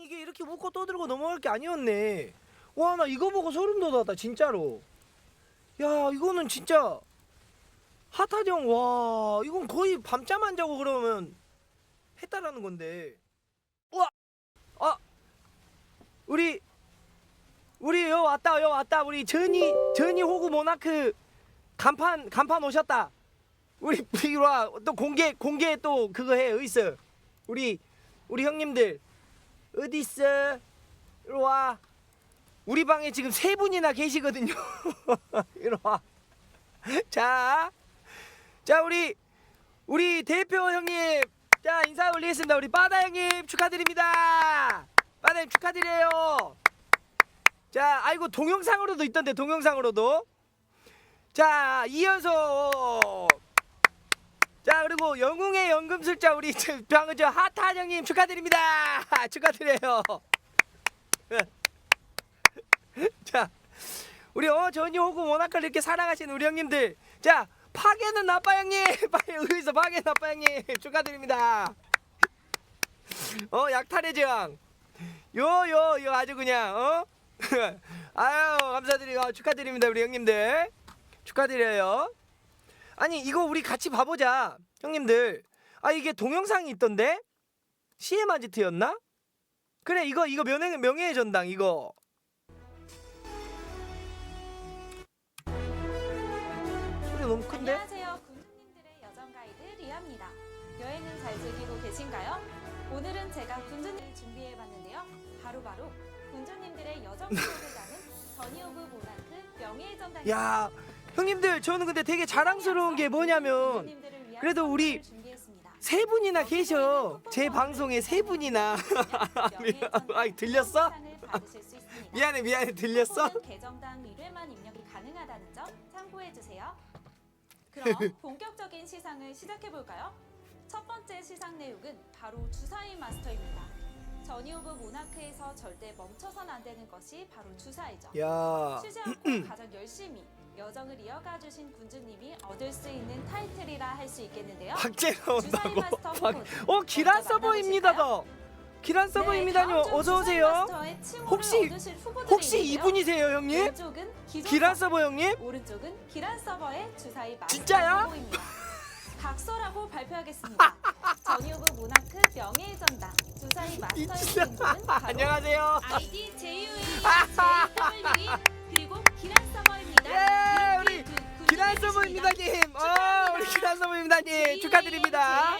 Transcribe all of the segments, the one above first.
이게 이렇게 웃고 떠들고 넘어갈 게 아니었네. 와 나 이거 보고 소름 돋았다 진짜로. 야 이거는 진짜 핫하정 와 이건 거의 밤잠 안 자고 그러면 했다라는 건데. 와, 아 우리 우리 여 왔다 여 왔다 우리 전이 전이 호구 모나크 간판 간판 오셨다. 우리 이리 와또 공개 공개 또 그거 해 어딨어? 우리 우리 형님들 어디 있어? 이리 와. 우리 방에 지금 세 분이나 계시거든요. 이리 와. 자, 자 우리 우리 대표 형님, 자 인사 올리겠습니다. 우리 바다 형님 축하드립니다. 바다 형님 축하드려요. 자, 아이고 동영상으로도 있던데 동영상으로도. 자, 이어서 자 그리고 영웅의 연금술자 우리 방금 저 핫한 형님 축하드립니다. 축하드려요. 자 우리 어 전이 호구 모나카를 이렇게 사랑하시는 우리 형님들 자 파괴는 나빠 형님 빨리 여기서 파괴 나빠 형님 축하드립니다. 어 약탈의 제왕 요요 요 아주 그냥 어 아유 감사드리고 축하드립니다 우리 형님들 축하드려요. 아니 이거 우리 같이 봐보자 형님들 아 이게 동영상이 있던데 CM 아지트였나? 그래 이거 이거 명예 명예의 전당 이거 소리 너무 큰데? 안녕하세요. 군주님들의 여정 가이드 리아입니다. 여행은 잘 즐기고 계신가요? 오늘은 제가 군주님을 준비해 봤는데요. 바로바로 군주님들의 여정 기록을 담은 전이오브 모나크 명예의 전당. 야 형님들 저는 근데 되게 자랑스러운 게 뭐냐면 그래도 우리 세 분이나 계셔 제 방송에 세 분이나 아이 들렸어? 미안해 미안해 들렸어? 계정당 1회만 입력이 가능하다는 점 참고해 주세요. 그럼 본격적인 시상을 시작해 볼까요? 첫 번째 시상 내용은 바로 주사위 마스터입니다. 전이 오브 모나크에서 절대 멈춰선 안 되는 것이 바로 주사위죠. 야 쉬지 않고 가장 열심히 여정을 이어가 주신 군주님이 얻을 수 있는 타이틀이라 할 수 있겠는데요. 박제 주사위 나온다고 마스터 박... 어 기란 먼저 서버입니다? 더 기란 네, 서버입니다요 다음 중 어서 주사위 오세요 마스터의 칭호를 혹시- 얻으실 후보들이 혹시 있는데요. 이분이세요 형님? 왼쪽은 기존 기란 서버, 형님? 오른쪽은 기란 서버의 주사위 마스터 진짜야? 후보입니다. 각서라고 발표하겠습니다. 전유브 모나크 명예의 전당 주사위 마스터의 주인공은 바로 안녕하세요 아이디 JUA JWE 우리 기란 서버입니다님 축하드립니다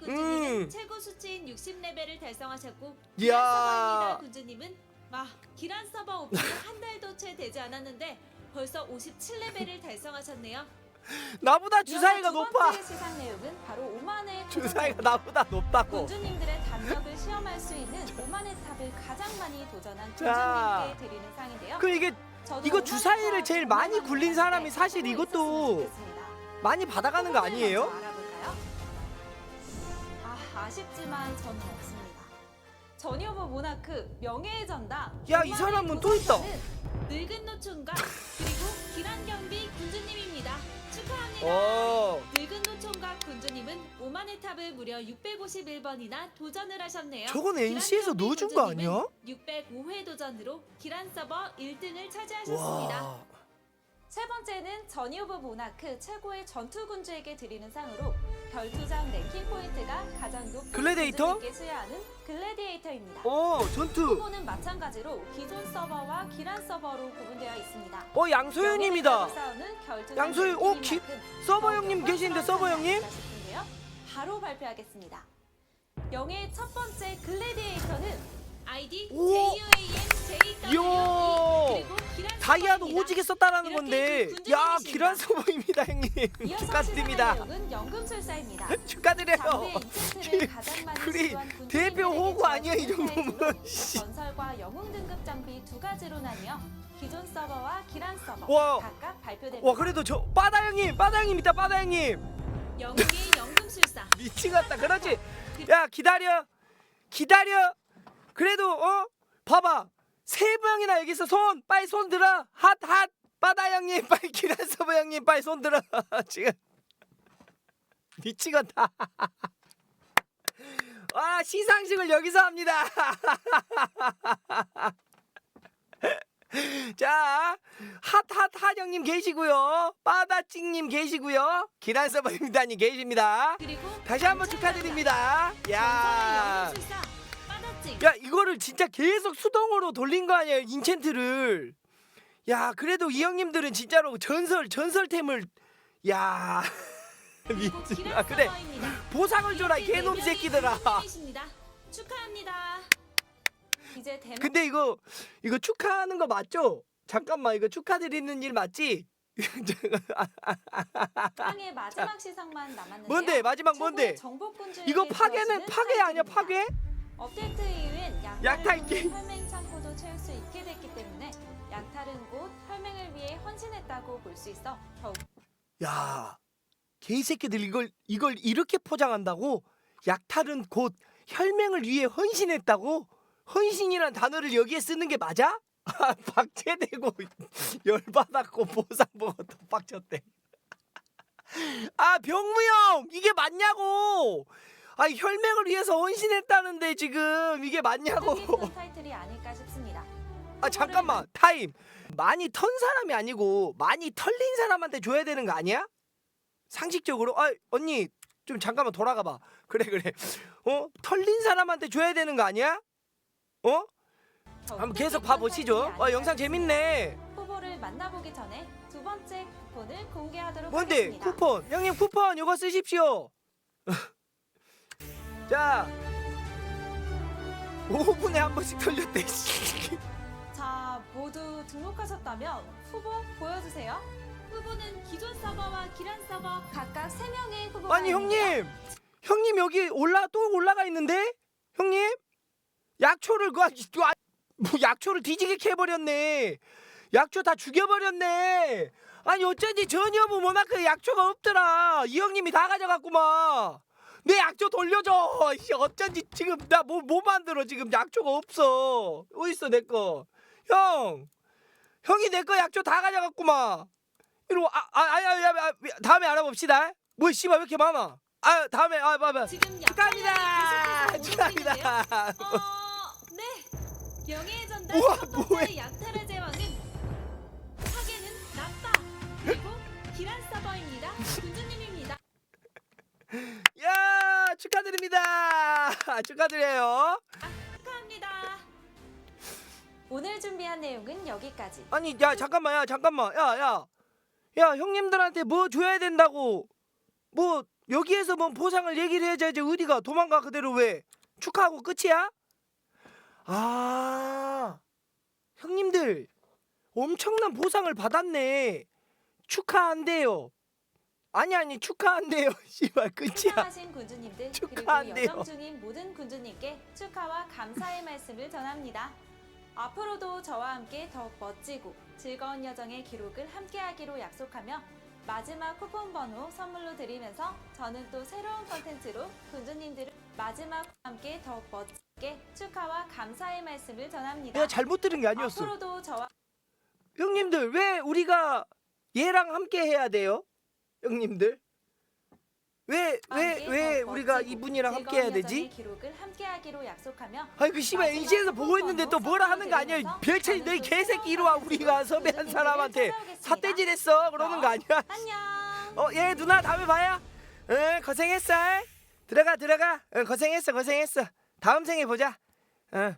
군주님은 음. 최고 수치인 60레벨을 달성하셨고 이야. 기란 서버입니다 군주님은 아 기란 서버 오픈은 한 달도 채 되지 않았는데 벌써 57레벨을 달성하셨네요. 나보다 주사위가 두 높아 번째 시상 내용은 바로 오만의 주사위가 나보다 높다고 군주님들의 담력을 시험할 수 있는 오만의 탑을 가장 많이 도전한 자. 군주님께 드리는 상인데요. 그 이게 이거 오만의 주사위를 탑 제일 많이 굴린 사람이 사실 꼭 이것도 있었으면 좋겠습니다. 많이 받아가는 거 아니에요? 알아볼까요? 아, 아쉽지만 저는 없습니다. 전효부 모나크 명예의 전당. 야, 이 사람은 또 있다. 늙은 노총각 그리고 기란경비 군주님입니다. 축하합니다. 어 늙은 노총각 군주님은 오만의 탑을 무려 651번이나 도전을 하셨네요. 저건 NC에서 넣어준 거 아니야? 605회 도전으로 기란 서버 1등을 차지하셨습니다. 와 세 번째는 전이 오브 모나크 최고의 전투 군주에게 드리는 상으로 별투장 랭킹 포인트가 가장 높은 글래디에이터? 군주님께 수여하는 글래디에이터입니다. 어 전투 후보는 마찬가지로 기존 서버와 기란 서버로 구분되어 있습니다. 어 결투장 양소연, 어, 기- 서버 더 형님 계시는데 서버 형님? 바로 발표하겠습니다. 영예의 첫 번째 글래디에이터는 아이디 오! JUAN 다이아도. 오지게 썼다라는 건데 그 야. 기란 서버입니다 형님 축하드립니다 연금술사입니다. 축하드려요 군주님들에게 대표 호구 아니야, 이 정도면. 전설과 영웅 등급 장비 두 가지로 나뉘어 기존 서버와 기란 서버 와. 각각 발표됩니다. 와 그래도 저 바다 형님 바다 형님 있다 바다 형님 영웅의 연금술사 미치겠다 그렇지 야 기다려 기다려 그래도 어 봐봐 세 명이나 여기서 손 빨리 손 들어. 핫핫. 바다 형님 빨리 기란 서버 형님 빨리 손 들어. 지금. 미치겠다. 아 시상식을 여기서 합니다. 자, 핫핫 하정님 계시고요, 빠다찡님 계시고요, 기란서버입니다님 계십니다. 그리고 다시 한번 축하드립니다. 야, 야. 이거를 진짜 계속 수동으로 돌린 거 아니에요 인챈트를. 야 그래도 이 형님들은 진짜로 전설 전설템을 야 미친. 아 그래. 보상을 줘라 개놈 새끼들아. 축하합니다. 이제 대망 근데 이거 이거 축하하는 거 맞죠? 잠깐만 이거 축하드리는 일 맞지? 땅의 마지막 시상만 남았는데요. 뭔데 마지막 최고의 뭔데? 이거 파괴는 주어지는 파괴 아니야. 파괴? 업데이트 이후엔 약탈. 통해 혈맹 창고도 채울 수 있게 됐기 때문에 약탈은 곧 혈맹을 위해 헌신했다고 볼 수 있어 더욱 야 개새끼들 이걸 이걸 이렇게 포장한다고? 약탈은 곧 혈맹을 위해 헌신했다고? 헌신이란 단어를 여기에 쓰는 게 맞아? 아, 박제되고 열받았고 보상 보고 또 빡쳤대. 아 병무 형 이게 맞냐고? 아 혈맹을 위해서 헌신했다는데 지금 이게 맞냐고? 타이틀이 아닐까 싶습니다. 아 잠깐만 타임 많이 턴 사람이 아니고 많이 털린 사람한테 줘야 되는 거 아니야? 상식적으로 아 언니 좀 잠깐만 돌아가 봐 그래 그래 어 털린 사람한테 줘야 되는 거 아니야? 어? 한번 계속 봐보시죠 아 영상 재밌네 후보를 만나보기 전에 두 번째 쿠폰을 공개하도록 뭔데 하겠습니다. 쿠폰 형님 쿠폰 이거 쓰십시오 자 5분에 한 번씩 털렸대 씨. 자, 모두 등록하셨다면 후보 보여주세요. 후보는 기존 서버와 기란 서버 각각 3명의 후보가 아니. 형님! 형님 여기 올라 또 올라가 있는데? 형님? 약초를 그 아, 뭐 약초를 뒤지게 캐버렸네. 약초 다 죽여버렸네. 아니 어쩐지 전혀 뭐 모나크 약초가 없더라. 이 형님이 다 가져갔구만 내 약초 돌려줘 씨, 어쩐지 지금 나 뭐 뭐 만들어 지금 약초가 없어 어딨어 내 거 형 형이 내 거 약초 다 가져갔구만 와. 아, 아, 아, 아, 아, 아, 다음에 알아봅시다. 뭐 씨발 왜 이렇게 많아? 아, 다음에 아, 봐 봐. 지금 축하합니다. 축하합니다. 어, 네. 명예의 전달 우와, 첫 번째 뭐해. 약탈의 제왕은 축하드립니다. 축하드려요. 축하합니다. 오늘 준비한 내용은 여기까지. 아니, 야, 잠깐만, 야, 잠깐만, 야, 야, 야, 형님들한테 뭐 줘야 된다고? 뭐 여기에서 뭐 보상을 얘기를 해야지 어디가 도망가 그대로 왜? 축하하고 끝이야? 아, 형님들 엄청난 보상을 받았네. 축하한대요. 아니 아니 축하한대요. 씨발 끝이야. 수상하신 군주님들 그리고 축하한대요. 여정 중인 모든 군주님께 축하와 감사의 말씀을 전합니다. 앞으로도 저와 함께 더욱 멋지고 즐거운 여정의 기록을 함께하기로 약속하며 마지막 쿠폰 번호 선물로 드리면서 저는 또 새로운 컨텐츠로 군주님들을 마지막 함께 더욱 멋지게 축하와 감사의 말씀을 전합니다. 내가 잘못 들은 게 아니었어. 앞으로도 저와 형님들 왜 우리가 얘랑 함께 해야 돼요? 형님들 왜왜 함께 왜 더욱 우리가 멋지고 이분이랑 함께 해야 되지? 여정의 기록을 함께하기로 약속하며 아니 그 씨발 NC에서 보고 있는데 또 뭐라 하는 거 아니야? 별천이 너희 개새끼 이리 와 우리가 섭외한 사람한테 삿대질했어 그러는 거 아니야? 안녕. 어예 누나 다음에 봐요. 응 고생했어. 들어가 들어가. 응, 고생했어 고생했어. 다음 생에 보자. 응.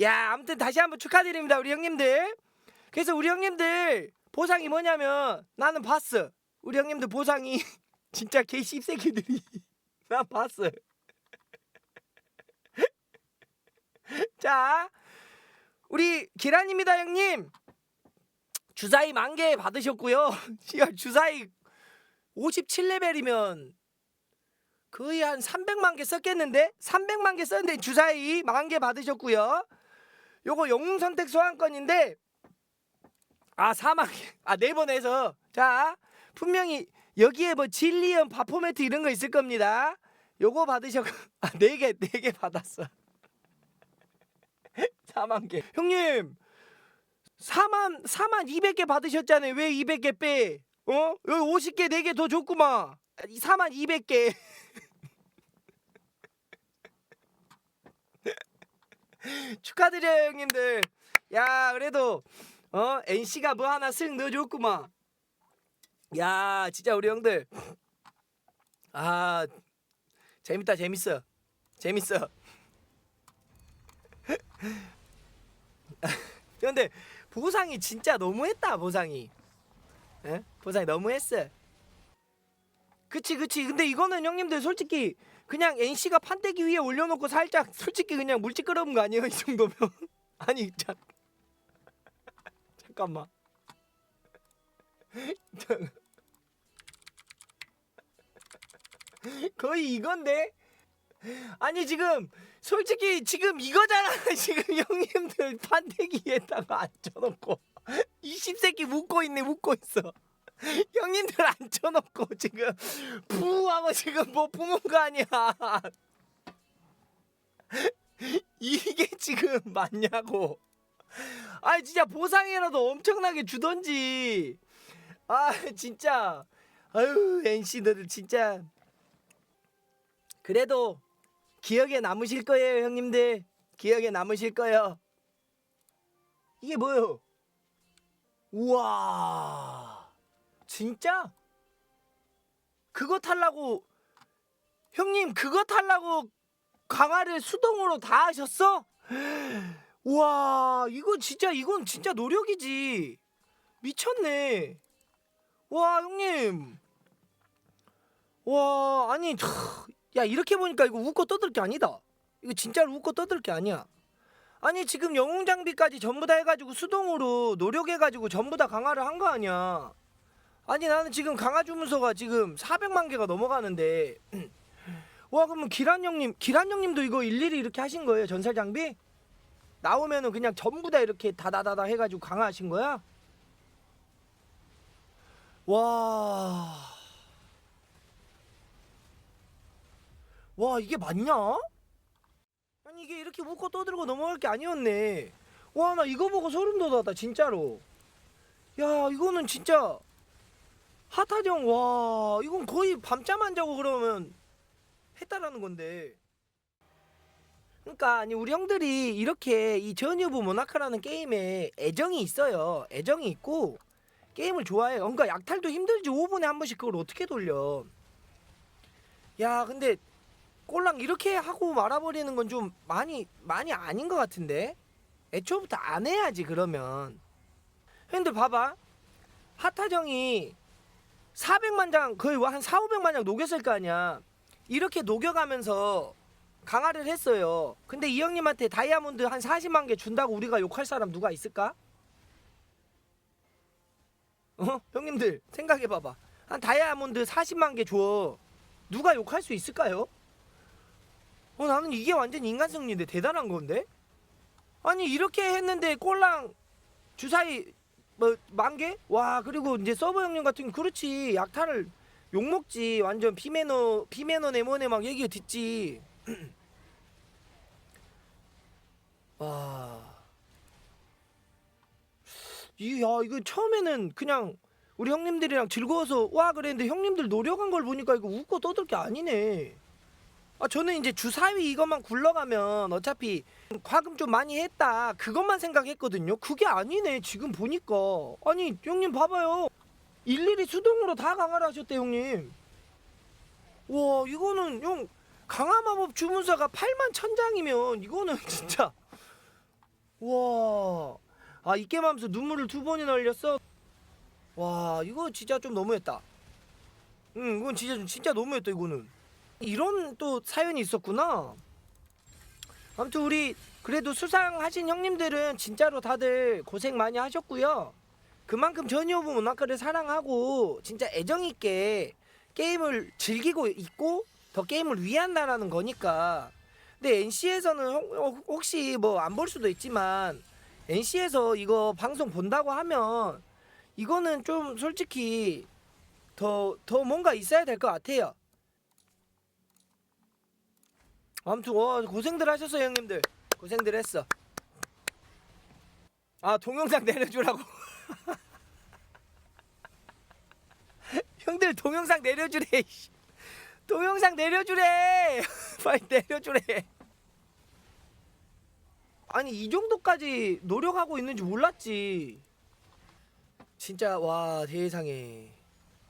야 아무튼 다시 한번 축하드립니다 우리 형님들. 그래서 우리 형님들 보상이 뭐냐면 나는 봤어. 우리 형님들 보상이 진짜 개 씹새끼들이 난 봤어. 자 우리 기란입니다 형님. 주사위 만개 받으셨고요. 주사위 57레벨이면 거의 한 300만 개 썼겠는데? 300만 개 썼는데 주사위 만 개 받으셨고요. 요거 영웅 선택 소환권인데 아 4만 개. 아네번 해서 자 분명히 여기에 뭐 진리언 바포매트 이런 거 있을 겁니다. 요거 받으셨고 아네 개네 개 받았어. 4만 개. 형님 4만 4만 200개 받으셨잖아요. 왜 200개 빼? 어? 여기 50개 4개 더 줬구만. 4만 200개. 축하드려요 형님들. 야 그래도 어 NC가 뭐 하나 쓱 넣어줬구만. 야 진짜 우리 형들 아 재밌다 재밌어 재밌어. 근데 보상이 진짜 너무했다 보상이. 에? 보상이 너무했어. 그치 그치 근데 이거는 형님들 솔직히 그냥 NC가 판때기 위에 올려놓고 살짝 솔직히 그냥 물집 끓여본 거 아니에요 이 정도면 아니 자, 잠깐만 잠- 거의 이건데? 아니 지금 솔직히 지금 이거잖아. 지금 형님들 판때기에다가 앉혀놓고. 20세끼 묶고 있네 묶고 있어. 형님들 앉혀놓고 지금 푸 하고 지금 뭐 푸는 거 아니야. 이게 지금 맞냐고. 아 진짜 보상이라도 엄청나게 주던지. 아 진짜. 아유 NC들 진짜 그래도 기억에 남으실 거예요 형님들. 기억에 남으실 거예요. 이게 뭐요? 우와. 진짜? 그거 탈라고 형님 그거 탈라고 강화를 수동으로 다 하셨어? 와 이거 진짜 이건 진짜 노력이지. 미쳤네. 와 형님. 와 아니 차, 야 이렇게 보니까 이거 웃고 떠들 게 아니다 이거 진짜로 웃고 떠들 게 아니야 아니 지금 영웅 장비까지 전부 다 해가지고 수동으로 노력해가지고 전부 다 강화를 한 거 아니야 아니 나는 지금 강화 주문서가 지금 400만 개가 넘어가는데 와 그러면 기란 형님 기란 형님도 이거 일일이 이렇게 하신 거예요 전설 장비? 나오면은 그냥 전부 다 이렇게 다다다다 해가지고 강화하신 거야? 와. 와 이게 맞냐? 아니 이게 이렇게 묶고 떠들고 넘어갈 게 아니었네. 와 나 이거 보고 소름 돋았다 진짜로. 야 이거는 진짜 핫하정 와 이건 거의 밤잠 안 자고 그러면 했다라는 건데. 그러니까 아니 우리 형들이 이렇게 이 전유부 모나카라는 게임에 애정이 있어요. 애정이 있고 게임을 좋아해요. 그러니까 약탈도 힘들지 5분에 한 번씩 그걸 어떻게 돌려? 야 근데 꼴랑 이렇게 하고 말아버리는 건 좀 많이 많이 아닌 것 같은데? 애초부터 안 해야지 그러면. 형들 봐봐. 핫하정이 400만 장 거의 한 4, 500만 장 녹였을 거 아니야. 이렇게 녹여가면서 강화를 했어요. 근데 이 형님한테 다이아몬드 한 40만 개 준다고 우리가 욕할 사람 누가 있을까? 어? 형님들 생각해봐봐. 한 다이아몬드 40만 개 줘. 누가 욕할 수 있을까요? 어 나는 이게 완전 인간 승리인데 대단한 건데 아니 이렇게 했는데 꼴랑 주사위 뭐만 개? 와 그리고 이제 서버 형님 같은 그렇지 약탈을 욕 먹지 완전 피메노 피메노 네모네 막 얘기 듣지 와. 이, 야, 이거 처음에는 그냥 우리 형님들이랑 즐거워서 와 그랬는데 형님들 노력한 걸 보니까 이거 웃고 떠들 게 아니네. 아, 저는 이제 주사위 이것만 굴러가면 어차피 과금 좀 많이 했다. 그것만 생각했거든요. 그게 아니네. 지금 보니까. 아니, 형님 봐봐요. 일일이 수동으로 다 강화를 하셨대, 형님. 와, 이거는 형 강화 마법 주문서가 8만 천 장이면 이거는 진짜 와. 아, 이 게임 하면서 눈물을 두 번이나 흘렸어. 와, 이거 진짜 좀 너무했다. 응, 이건 진짜 진짜 너무했다, 이거는. 이런 또 사연이 있었구나. 아무튼 우리 그래도 수상하신 형님들은 진짜로 다들 고생 많이 하셨고요. 그만큼 전이오브 문학과를 사랑하고 진짜 애정 있게 게임을 즐기고 있고 더 게임을 위한다라는 거니까. 근데 NC에서는 혹시 뭐 안 볼 수도 있지만 NC에서 이거 방송 본다고 하면 이거는 좀 솔직히 더 더 뭔가 있어야 될 것 같아요. 아무튼 와 고생들 하셨어요 형님들 고생들 했어. 아 동영상 내려주라고. 형들 동영상 내려주래. 동영상 내려주래. 빨리 내려주래. 아니 이 정도까지 노력하고 있는지 몰랐지 진짜 와 세상에